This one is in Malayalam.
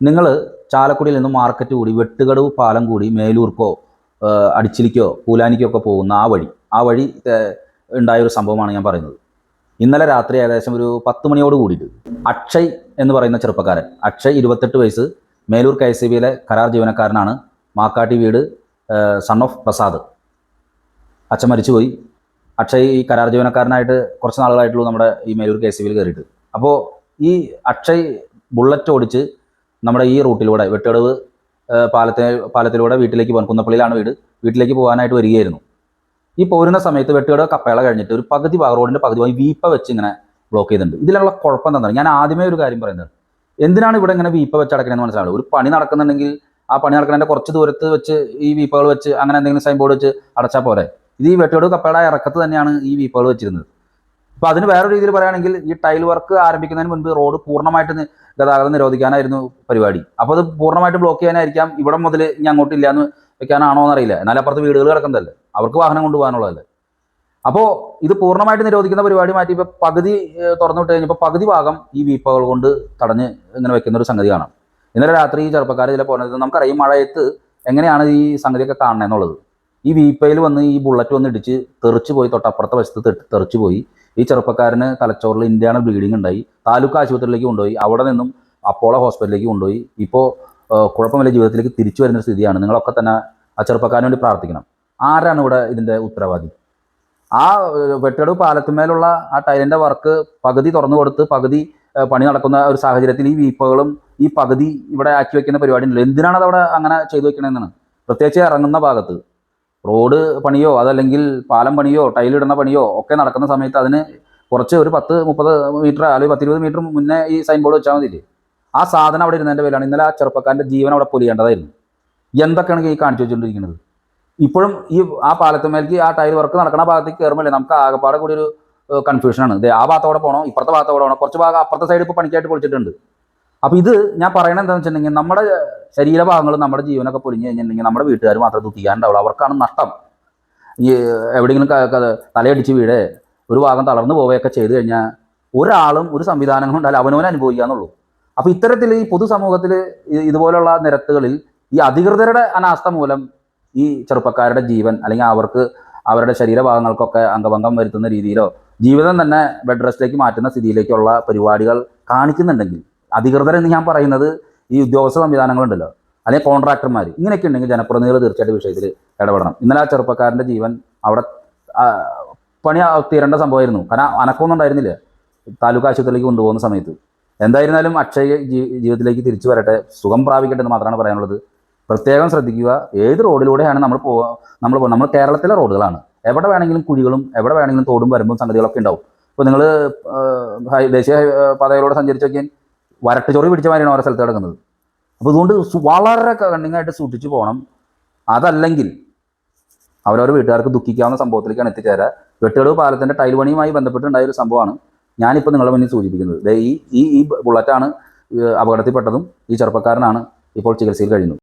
നിങ്ങൾ ചാലക്കുടിയിൽ നിന്ന് മാർക്കറ്റ് കൂടി വെട്ടുകടവ് പാലം കൂടി മേലൂർക്കോ അടിച്ചിലിക്കോ പൂലാനിക്കോ ഒക്കെ പോകുന്ന ആ വഴി ആ വഴി ഉണ്ടായ ഒരു സംഭവമാണ് ഞാൻ പറയുന്നത്. ഇന്നലെ രാത്രി ഏകദേശം ഒരു പത്ത് മണിയോട് കൂടിയിട്ട് അക്ഷയ് എന്ന് പറയുന്ന ചെറുപ്പക്കാരൻ അക്ഷയ് ഇരുപത്തെട്ട് വയസ്സ് മേലൂർ കെ എസ് ബിയിലെ കരാർ ജീവനക്കാരനാണ് മാക്കാട്ടി വീട് സൺ ഓഫ് പ്രസാദ് അച്ഛൻ മരിച്ചുപോയി. അക്ഷയ് ഈ കരാർ ജീവനക്കാരനായിട്ട് കുറച്ച് നാളുകളായിട്ടുള്ളൂ നമ്മുടെ ഈ മേലൂർ കെ എസ് ബിയിൽ കയറിയിട്ട്. അപ്പോൾ ഈ അക്ഷയ് ബുള്ളറ്റ് ഓടിച്ച് നമ്മുടെ ഈ റൂട്ടിലൂടെ വെട്ടടവ് പാലത്തെ പാലത്തിലൂടെ വീട്ടിലേക്ക് പോകാൻ കുന്നപ്പള്ളിയിലാണ് വീട്. വീട്ടിലേക്ക് പോകാനായിട്ട് വരികയായിരുന്നു. ഈ പോരുന്ന സമയത്ത് വെട്ടുകടവ് കപ്പേള കഴിഞ്ഞിട്ട് ഒരു പകുതി റോഡിന്റെ പകുതി ഭാഗം വീപ്പ വെച്ച് ഇങ്ങനെ ബ്ലോക്ക് ചെയ്തിട്ടുണ്ട്. ഇതിലുള്ള കുഴപ്പം എന്താണ്? ഞാൻ ആദ്യമേ ഒരു കാര്യം പറയുന്നത്. എന്തിനാണ് ഇവിടെ ഇങ്ങനെ വീപ്പ വെച്ച് അടക്കണമെന്ന് മനസ്സിലാവുള്ളൂ ഒരു പണി നടക്കുന്നുണ്ടെങ്കിൽ ആ പണി നടക്കുന്നതിന്റെ കുറച്ച് ദൂരത്ത് വെച്ച് ഈ വീപ്പകൾ വെച്ച് അങ്ങനെ എന്തെങ്കിലും സൈൻ ബോർഡ് വെച്ച് അടച്ചാൽ പോരെ. ഇത് ഈ വെട്ടുകടവ് കപ്പേള ഇറക്കത്ത് തന്നെയാണ് ഈ വീപ്പകൾ വെച്ചിരുന്നത്. അപ്പോൾ അതിന് വേറെ രീതിയിൽ പറയുകയാണെങ്കിൽ ഈ ടൈൽ വർക്ക് ആരംഭിക്കുന്നതിന് മുൻപ് റോഡ് പൂർണമായിട്ട് ഗതാഗതം നിരോധിക്കാനായിരുന്നു പരിപാടി. അപ്പോൾ അത് പൂർണമായിട്ട് ബ്ലോക്ക് ചെയ്യാനായിരിക്കാം. ഇവിടെ മുതൽ ഇനി അങ്ങോട്ട് ഇല്ലാന്ന് വെക്കാനാണോ എന്നറിയില്ല. എന്നാൽ അപ്പുറത്ത് വീടുകൾ കിടക്കുന്നതല്ലേ. അവർക്ക് വാഹനം കൊണ്ടുപോകാനുള്ളതല്ലേ. അപ്പോൾ ഇത് പൂർണമായിട്ട് നിരോധിക്കുന്ന പരിപാടി മാറ്റി ഇപ്പോൾ പകുതി തുറന്നു വിട്ട് കഴിഞ്ഞപ്പോൾ പകുതി ഭാഗം ഈ വീപ്പകൾ കൊണ്ട് തടഞ്ഞ് ഇങ്ങനെ വെക്കുന്ന ഒരു സംഗതി കാണാം. ഇന്നലെ രാത്രി ഈ ചെറുപ്പക്കാർ ഇതിലെ പോകുന്നത് നമുക്കറിയാം മഴയത്ത് എങ്ങനെയാണ് ഈ സംഗതിയൊക്കെ കാണുന്നത് എന്നുള്ളത് ഈ വീപ്പയിൽ വന്ന് ഈ ബുള്ളറ്റ് വന്ന് ഇടിച്ച് തെറിച്ച് പോയി തൊട്ടപ്പുറത്തെ വശത്ത് തെറിച്ച് പോയി. ഈ ചെറുപ്പക്കാരന് തലച്ചോറിൽ ഇന്റേണൽ ബ്ലീഡിംഗ് ഉണ്ടായി. താലൂക്ക് ആശുപത്രിയിലേക്ക് കൊണ്ടുപോയി. അവിടെ നിന്നും അപ്പോളോ ഹോസ്പിറ്റലിലേക്ക് കൊണ്ടുപോയി. ഇപ്പോൾ കുഴപ്പമില്ല. ജീവിതത്തിലേക്ക് തിരിച്ചു വരുന്ന സ്ഥിതിയാണ്. നിങ്ങളൊക്കെ തന്നെ ആ ചെറുപ്പക്കാരന് വേണ്ടി പ്രാർത്ഥിക്കണം. ആരാണ് ഇവിടെ ഇതിന്റെ ഉത്തരവാദി? ആ ഏഹ്, പാലത്തിന്മേലുള്ള ആ ടൈലിന്റെ വർക്ക് പകുതി തുറന്നു കൊടുത്ത് പകുതി പണി നടക്കുന്ന ഒരു സാഹചര്യത്തിൽ ഈ വീപ്പകളും ഈ പകുതി ഇവിടെ ആക്കി വെക്കുന്ന പരിപാടി ഉണ്ടല്ലോ. എന്തിനാണ് അത് അവിടെ അങ്ങനെ ചെയ്തു വെക്കണമെന്നാണ് പ്രത്യേകിച്ച് ഇറങ്ങുന്ന ഭാഗത്ത്. റോഡ് പണിയോ അതല്ലെങ്കിൽ പാലം പണിയോ ടൈലിടുന്ന പണിയോ ഒക്കെ നടക്കുന്ന സമയത്ത് അതിന് കുറച്ച് ഒരു പത്ത് മുപ്പത് മീറ്റർ അല്ലെങ്കിൽ പത്തിരുപത് മീറ്റർ മുന്നേ ഈ സൈൻ ബോർഡ് വെച്ചാൽ മതിയില്ലേ? ആ സാധനം അവിടെ ഇരുന്നതിന്റെ പേരാണ് ഇന്നലെ ആ ചെറുപ്പക്കാരന്റെ ജീവൻ അവിടെ പൊലിയേണ്ടതായിരുന്നു. എന്തൊക്കെയാണ് ഈ കാണിച്ചു വെച്ചുകൊണ്ടിരിക്കുന്നത് ഇപ്പോഴും ഈ ആ പാലത്തുമേലേക്ക് ആ ടൈൽ വർക്ക് നടക്കുന്ന ഭാഗത്തേക്ക് കയറുമ്പോൾ നമുക്ക് ആകെപ്പാടെ കൂടി ഒരു കൺഫ്യൂഷനാണ് ആ ഭാഗത്തോടെ പോകണോ ഇപ്പുറത്തെ ഭാഗത്തോടെ പോകണോ കുറച്ച് ഭാഗം അപ്പുറത്തെ സൈഡ് ഇപ്പോൾ പണിക്കായിട്ട് പൊളിച്ചിട്ടുണ്ട്. അപ്പോൾ ഇത് ഞാൻ പറയണത് എന്താണെന്ന് വെച്ചിട്ടുണ്ടെങ്കിൽ നമ്മുടെ ശരീരഭാഗങ്ങൾ നമ്മുടെ ജീവനൊക്കെ പൊലിഞ്ഞു കഴിഞ്ഞിട്ടുണ്ടെങ്കിൽ നമ്മുടെ വീട്ടുകാർ മാത്രം ദുഃഖിക്കാണ്ടാവുള്ളൂ. അവർക്കാണ് നഷ്ടം. ഈ എവിടെയെങ്കിലും തലയടിച്ച് വീട് ഒരു ഭാഗം തളർന്നു പോവുകയൊക്കെ ചെയ്തു കഴിഞ്ഞാൽ ഒരാളും ഒരു സംവിധാനങ്ങളും ഉണ്ടായാലും അവനവനെ അനുഭവിക്കാന്നുള്ളൂ അപ്പോൾ ഇത്തരത്തിൽ ഈ പൊതുസമൂഹത്തിൽ ഇതുപോലുള്ള നിരത്തുകളിൽ ഈ അധികൃതരുടെ അനാസ്ഥ മൂലം ഈ ചെറുപ്പക്കാരുടെ ജീവൻ അല്ലെങ്കിൽ അവർക്ക് അവരുടെ ശരീരഭാഗങ്ങൾക്കൊക്കെ അംഗഭംഗം വരുത്തുന്ന രീതിയിലോ ജീവിതം തന്നെ ബെഡ് റെസ്റ്റിലേക്ക് മാറ്റുന്ന സ്ഥിതിയിലേക്കുള്ള പരിപാടികൾ കാണിക്കുന്നുണ്ടെങ്കിൽ അധികൃതർ എന്ന് ഞാൻ പറയുന്നത് ഈ ഉദ്യോഗസ്ഥ സംവിധാനങ്ങളുണ്ടല്ലോ. അല്ലെങ്കിൽ കോൺട്രാക്ടർമാർ ഇങ്ങനെയൊക്കെ ഉണ്ടെങ്കിൽ ജനപ്രതിനിധികൾ തീർച്ചയായിട്ടും വിഷയത്തിൽ ഇടപെടണം. ഇന്നലെ ആ ചെറുപ്പക്കാരന്റെ ജീവൻ അവിടെ പണി തീരേണ്ട സംഭവമായിരുന്നു. കാരണം അനക്കമൊന്നും ഉണ്ടായിരുന്നില്ല. താലൂക്ക് ആശുപത്രിയിലേക്ക് കൊണ്ടുപോകുന്ന സമയത്ത്. എന്തായിരുന്നാലും അക്ഷയ ജീവിതത്തിലേക്ക് തിരിച്ചു വരട്ടെ. സുഖം പ്രാപിക്കട്ടെ എന്ന് മാത്രമാണ് പറയാനുള്ളത്. പ്രത്യേകം ശ്രദ്ധിക്കുക. ഏത് റോഡിലൂടെയാണ് നമ്മൾ പോ നമ്മൾ നമ്മൾ കേരളത്തിലെ റോഡുകളാണ്. എവിടെ വേണമെങ്കിലും കുഴികളും എവിടെ വേണമെങ്കിലും തോടും വരുമ്പോൾ സംഗതികളൊക്കെ ഉണ്ടാവും. ഇപ്പോൾ നിങ്ങൾ ദേശീയ സഞ്ചരിച്ചൊക്കെ പാതയിലൂടെ സഞ്ചരിച്ച് നോക്കിയാൽ വരട്ട് ചൊറി പിടിച്ച മാതിരിയാണ് ഓരോ സ്ഥലത്ത് കിടക്കുന്നത്. അപ്പോൾ ഇതുകൊണ്ട് വളരെ കണ്ണിങ്ങായിട്ട് സൂക്ഷിച്ച് പോകണം. അതല്ലെങ്കിൽ അവരവരുടെ വീട്ടുകാർക്ക് ദുഃഖിക്കാവുന്ന സംഭവത്തിലേക്കാണ് എത്തിച്ചേരുക വെട്ടുകടവ് പാലത്തിന്റെ ടൈൽ പണിയുമായി ബന്ധപ്പെട്ടുണ്ടായ ഒരു സംഭവമാണ് ഞാനിപ്പോൾ നിങ്ങളുടെ മുന്നിൽ സൂചിപ്പിക്കുന്നത്. ഈ ഈ ബുള്ളറ്റാണ് അപകടത്തിൽപ്പെട്ടതും ഈ ചെറുപ്പക്കാരനാണ് ഇപ്പോൾ ചികിത്സയിൽ കഴിയുന്നത്.